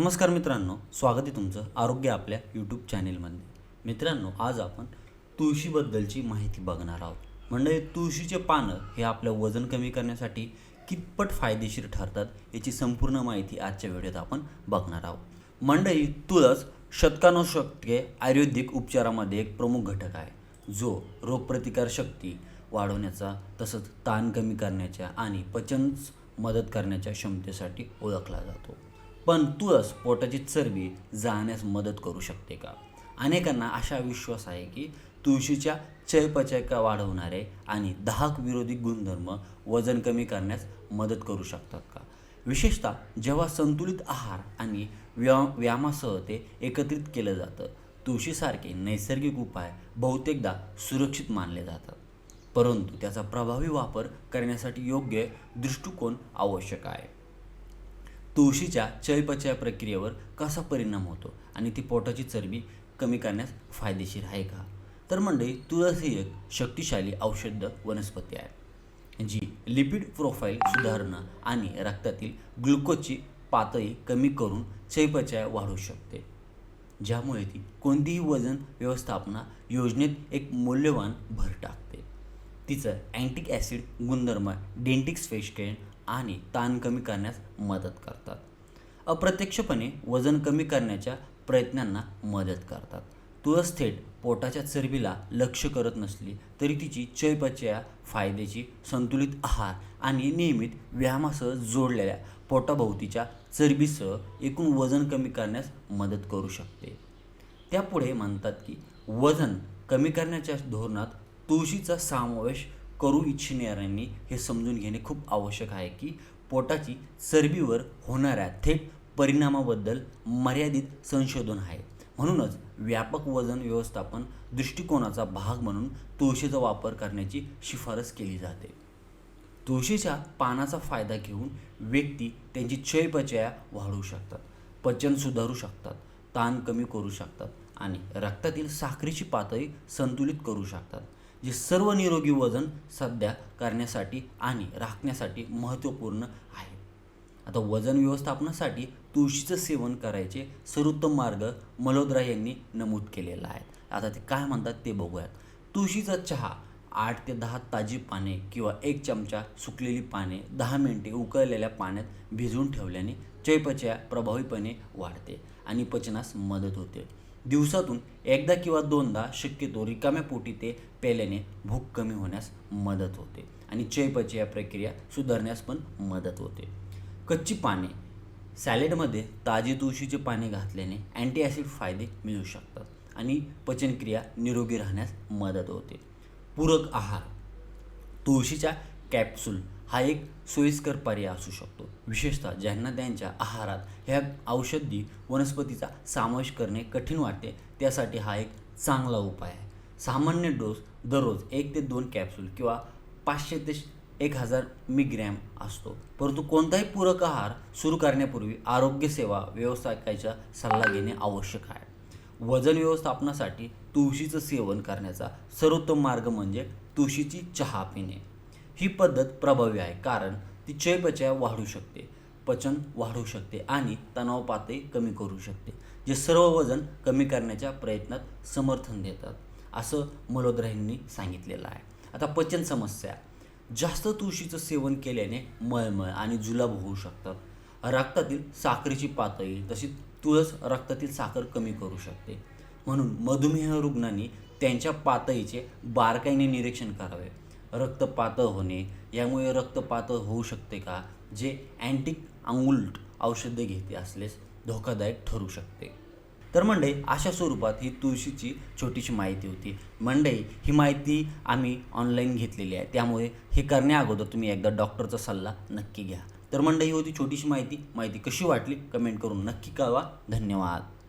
नमस्कार मित्रांनो स्वागत आहे तुमचं आरोग्य आपल्या यूट्यूब चॅनेलमध्ये मित्रांनो आज आपण तुळशीबद्दलची माहिती बघणार आहोत. म्हणजे तुळशीचे पानं हे आपलं वजन कमी करण्यासाठी कितपट फायदेशीर ठरतात याची संपूर्ण माहिती आजच्या व्हिडिओत आपण बघणार आहोत. मंडई तुळस शतकानुशतके आयुर्वेदिक उपचारामध्ये एक प्रमुख घटक आहे. जो रोगप्रतिकार शक्ती वाढवण्याचा तसंच ताण कमी करण्याच्या आणि पचन मदत करण्याच्या क्षमतेसाठी ओळखला जातो. पण तुळस पोटाची चरबी जाळण्यास मदत करू शकते का? अनेकांना असा विश्वास आहे की तुळशीच्या चयपचयका वाढवणारे आणि दाहक विरोधी गुणधर्म वजन कमी करण्यास मदत करू शकतात का? विशेषतः जेव्हा संतुलित आहार आणि व्या व्यायामासह ते एकत्रित केलं जातं तुळशीसारखे नैसर्गिक उपाय बहुतेकदा सुरक्षित मानले जातात. परंतु त्याचा प्रभावी वापर करण्यासाठी योग्य दृष्टिकोन आवश्यक आहे. तुळशीच्या चयपचय प्रक्रियेवर कसा परिणाम होतो आणि ती पोटाची चरबी कमी करण्यास फायदेशीर आहे का? तर मंडळी तुळस ही एक शक्तिशाली औषध वनस्पती आहे जी लिपिड प्रोफाईल सुधारणं आणि रक्तातील ग्लुकोजची पातळी कमी करून चयपचय वाढू शकते. ज्यामुळे ती कोणतीही वजन व्यवस्थापना योजनेत एक मौल्यवान भर टाकते. तिचं अँटिक ॲसिड गुणधर्म डेंटिक स्पेशकेन आणि ताण कमी करण्यास मदत करतात. अप्रत्यक्षपणे वजन कमी करण्याच्या प्रयत्नांना मदत करतात. तुळस थेट पोटाच्या चरबीला लक्ष करत नसली तरी तिची चयपचया फायद्याची संतुलित आहार आणि नियमित व्यायामासह जोडलेल्या पोटाभोवतीच्या चरबीसह एकूण वजन कमी करण्यास मदत करू शकते. त्यापुढे म्हणतात की वजन कमी करण्याच्या धोरणात तुळशीचा समावेश करू इच्छिणाऱ्यांनी हे समजून घेणे खूप आवश्यक आहे की पोटाची चरबीवर होणाऱ्या थेट परिणामाबद्दल मर्यादित संशोधन आहे. म्हणूनच व्यापक वजन व्यवस्थापन दृष्टिकोनाचा भाग म्हणून तुळशीचा वापर करण्याची शिफारस केली जाते. तुळशीच्या पानाचा फायदा घेऊन व्यक्ती त्यांची चयपचया वाढवू शकतात पचन सुधारू शकतात ताण कमी करू शकतात आणि रक्तातील साखरेची पातळी संतुलित करू शकतात. जे सर्व निरोगी वजन सध्या करण्यासाठी आणि राखण्यासाठी महत्त्वपूर्ण आहे. आता वजन व्यवस्थापनासाठी तुळशीचं सेवन करायचे सर्वोत्तम मार्ग मल्होत्रा यांनी नमूद केलेला आहे. आता ते काय म्हणतात ते बघूयात. तुळशीचा चहा आठ ते दहा ताजी पाने किंवा एक चमचा सुकलेली पाने दहा मिनिटे उकळलेल्या पाण्यात भिजवून ठेवल्याने चयपचया प्रभावीपणे वाढते आणि पचनास मदत होते. दिवसातून एकदा किंवा दोनदा शक्यतो रिकाम्या पोटी ते पेल्याने भूक कमी होण्यास मदत होते आणि चयपचया प्रक्रिया सुधारण्यास पण मदत होते. कच्ची पाने सॅलेडमध्ये ताजी तुळशीचे पाने घातल्याने अँटीॲसिड फायदे मिळू शकतात आणि पचनक्रिया निरोगी राहण्यास मदत होते. पूरक आहार तुळशीच्या कॅप्सूल हा एक सोयीस्कर पर्याय असू शकतो. विशेषतः ज्यांना त्यांच्या आहारात ह्या औषधी वनस्पतीचा समावेश करणे कठीण वाटते त्यासाठी हा एक चांगला उपाय आहे. सामान्य डोस दररोज एक ते दोन कॅप्सूल किंवा पाचशे ते एक हजार मिग्रॅम असतो. परंतु कोणताही पूरक आहार सुरू करण्यापूर्वी आरोग्यसेवा व्यवसायकाचा सल्ला घेणे आवश्यक आहे. वजन व्यवस्थापनासाठी तुळशीचं सेवन करण्याचा सर्वोत्तम मार्ग म्हणजे तुळशीची चहा पिणे. ही पद्धत प्रभावी आहे कारण ती चयपचय वाढू शकते पचन वाढू शकते आणि तणाव पातळी कमी करू शकते जे सर्व वजन कमी करण्याच्या प्रयत्नात समर्थन देतात असं मल्होत्रा यांनी सांगितलेलं आहे. आता पचन समस्या जास्त तुळशीचं सेवन केल्याने मळमळ आणि जुलाब होऊ शकतात. रक्तातील साखरेची पातळी तशीच तुळस रक्तातील साखर कमी करू शकते. म्हणून मधुमेह रुग्णांनी त्यांच्या पातळीचे बारकाईने निरीक्षण करावे. रक्त पातळ होणे यामुळे रक्त पातळ होऊ शकते का? जे अँटिक अंगुल्ट औषधे घेते असल्यास धोकादायक ठरू शकते. तर मंडई अशा स्वरूपात ही तुळशीची छोटीशी माहिती होती. मंडई ही माहिती आम्ही ऑनलाईन घेतलेली आहे. त्यामुळे हे करण्या अगोदर तुम्ही एकदा डॉक्टरचा सल्ला नक्की घ्या. तर मंडई ही होती छोटीशी माहिती. माहिती कशी वाटली? कमेंट करून नक्की कळवा. धन्यवाद.